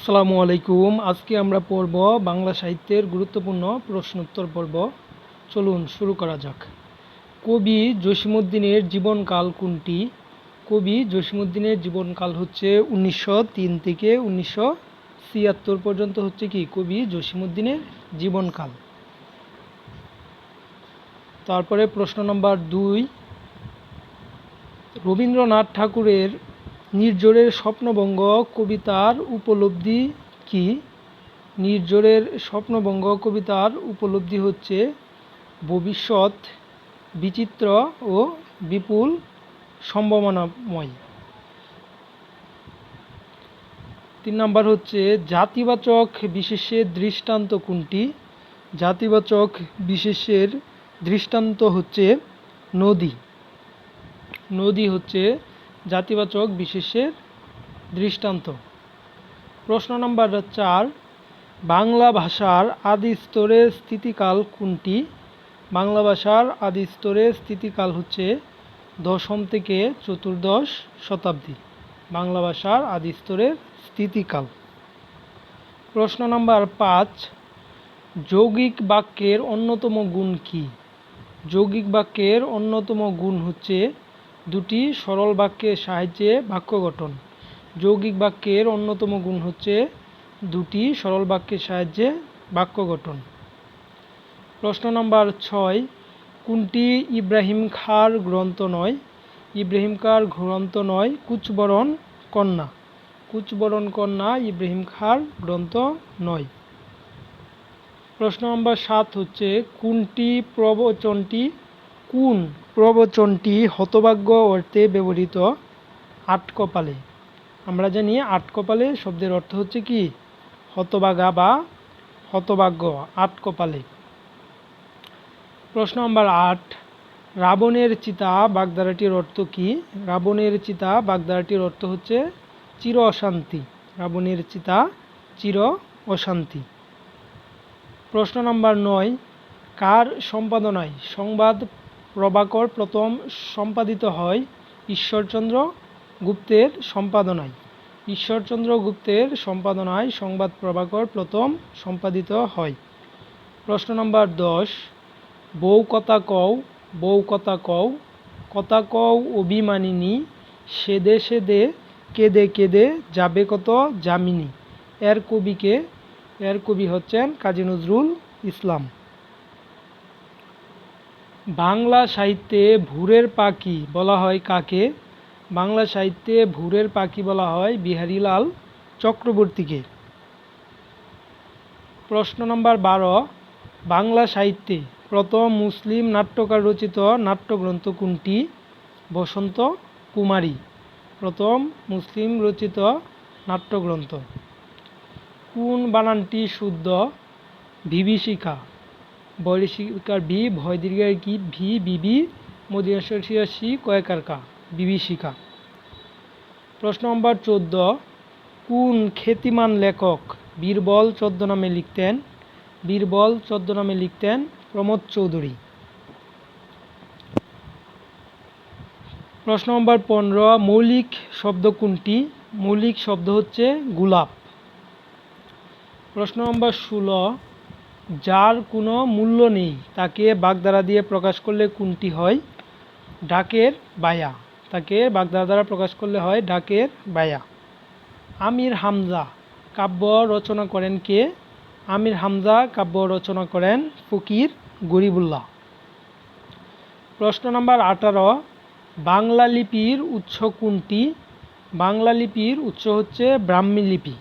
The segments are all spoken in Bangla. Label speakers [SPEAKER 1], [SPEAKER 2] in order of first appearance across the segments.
[SPEAKER 1] আসসালামু আলাইকুম। আজকে আমরা পড়ব বাংলা সাহিত্যের গুরুত্বপূর্ণ প্রশ্নোত্তর পর্ব। চলুন শুরু করা যাক। কবি জসীমউদ্দিনের জীবনকাল কোনটি? কবি জসীমউদ্দিনের জীবনকাল হচ্ছে উনিশশো তিন থেকে উনিশশো ছিয়াত্তর পর্যন্ত হচ্ছে কি কবি জসীমউদ্দিনের জীবনকাল? তারপরে প্রশ্ন নম্বর দুই। রবীন্দ্রনাথ ঠাকুরের নির্জরের স্বপ্নভঙ্গ কবিতার উপলব্ধি কি? নির্জরের স্বপ্নভঙ্গ কবিতার উপলব্ধি হচ্ছে ভবিষ্যৎ বিচিত্র ও বিপুল সম্ভাবনাময়। তিন নম্বর হচ্ছে জাতিবাচক বিশেষের দৃষ্টান্ত কোনটি? জাতিবাচক বিশেষের দৃষ্টান্ত হচ্ছে নদী। নদী হচ্ছে জাতিবাচক বিশেষের দৃষ্টান্ত। প্রশ্ন নম্বর চার, বাংলা ভাষার আদি স্তরের স্থিতিকাল কোনটি? বাংলা ভাষার আদি স্তরের স্থিতিকাল হচ্ছে দশম থেকে চতুর্দশ শতাব্দী। বাংলা ভাষার আদি স্তরের স্থিতিকাল। প্রশ্ন নম্বর পাঁচ, যৌগিক বাক্যের অন্যতম গুণ কি? যৌগিক বাক্যের অন্যতম গুণ হচ্ছে দুটি সরল বাক্যের সাহায্যে বাক্য গঠন। যৌগিক বাক্যের অন্যতম গুণ হচ্ছে দুটি সরল বাক্যের সাহায্যে বাক্য গঠন। প্রশ্ন নম্বর ছয়, কোনটি ইব্রাহিম খার গ্রন্থ নয়? ইব্রাহিম খাঁর গ্রন্থ নয়, কুচবরণ কন্যা। কুচবরণ কন্যা ইব্রাহিম খার গ্রন্থ নয়। প্রশ্ন নম্বর সাত হচ্ছে, কোনটি প্রবচনটি কোন প্রবচনটি হতভাগ্য অর্থে ব্যবহৃত আটকপালে আমরা জানি আটকপালে শব্দের অর্থ হচ্ছে কি? হতভাগা বা হতভাগ্য আটকপালে প্রশ্ন নম্বর আট, রাবণের চিতা বাগধারাটির অর্থ কি? রাবণের চিতা বাগধারাটির অর্থ হচ্ছে চির অশান্তি। রাবণের চিতা চির অশান্তি। প্রশ্ন নম্বর নয়, কার সম্পাদনায় সংবাদ প্রভাকর প্রথম সম্পাদিত হয় ঈশ্বরচন্দ্র গুপ্তের সম্পাদনায়। ঈশ্বরচন্দ্র গুপ্তের সম্পাদনায় সংবাদ প্রভাকর প্রথম সম্পাদিত হয়। প্রশ্ন নম্বর দশ, বউ কথা কও, বউ কথা কও কথা কও অভিমানিনী সেদে সেদে কেঁদে কেঁদে যাবে কত যামিনী। এর কবিকে, এর কবি হচ্ছেন কাজী নজরুল ইসলাম। বাংলা সাহিত্যে ভুরের পাখি বলা হয় কাকে? বাংলা সাহিত্যে ভুরের পাখি বলা হয় বিহারীলাল চক্রবর্তীকে। প্রশ্ন নম্বর বারো, বাংলা সাহিত্যে প্রথম মুসলিম নাট্যকার রচিত নাট্যগ্রন্থ কোনটি? বসন্ত কুমারী, প্রথম মুসলিম রচিত নাট্যগ্রন্থ। কোন বানানটি শুদ্ধ? বিভীষিকা। বৈদেশিকার বি ভয় দীর্ঘের কি ভি, বিবি মদিনাশি কয়েকার কা বিভীষিকা। প্রশ্ন নম্বর চোদ্দ, কোন খ্যাতিমান লেখক বীরবল চোদ্দ নামে লিখতেন? বীরবল চোদ্দ নামে লিখতেন প্রমোদ চৌধুরী। প্রশ্ন নম্বর পনেরো, মৌলিক শব্দ কোনটি? মৌলিক শব্দ হচ্ছে গোলাপ। প্রশ্ন নম্বর ষোলো যার কোনো মূল্য নেই, তাকে বাগধারা দিয়ে প্রকাশ করলে কোনটি হয়? ডাকের বায়া। তাকে বাগধারা দ্বারা প্রকাশ করলে হয় ডাকের বায়া। আমির হামজা কাব্য রচনা করেন কে? আমির হামজা কাব্য রচনা করেন ফকির গরিবুল্লাহ। প্রশ্ন নম্বর আঠারো, বাংলা লিপির উৎস কোনটি? বাংলা লিপির উৎস হচ্ছে ব্রাহ্মী লিপি।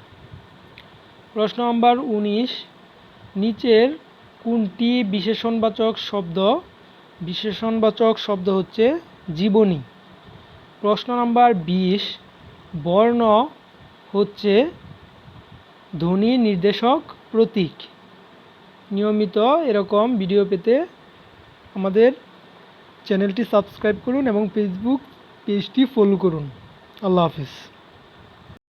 [SPEAKER 1] প্রশ্ন নম্বর উনিশ নিচের কোনটি বিশেষণবাচক শব্দ? বিশেষণবাচক শব্দ হচ্ছে জীবনী। প্রশ্ন নম্বর বিশ, বর্ণ হচ্ছে ধ্বনি নির্দেশক প্রতীক। নিয়মিত এরকম ভিডিও পেতে আমাদের চ্যানেলটি সাবস্ক্রাইব করুন এবং ফেসবুক পেজটি ফলো করুন। আল্লাহ হাফিজ।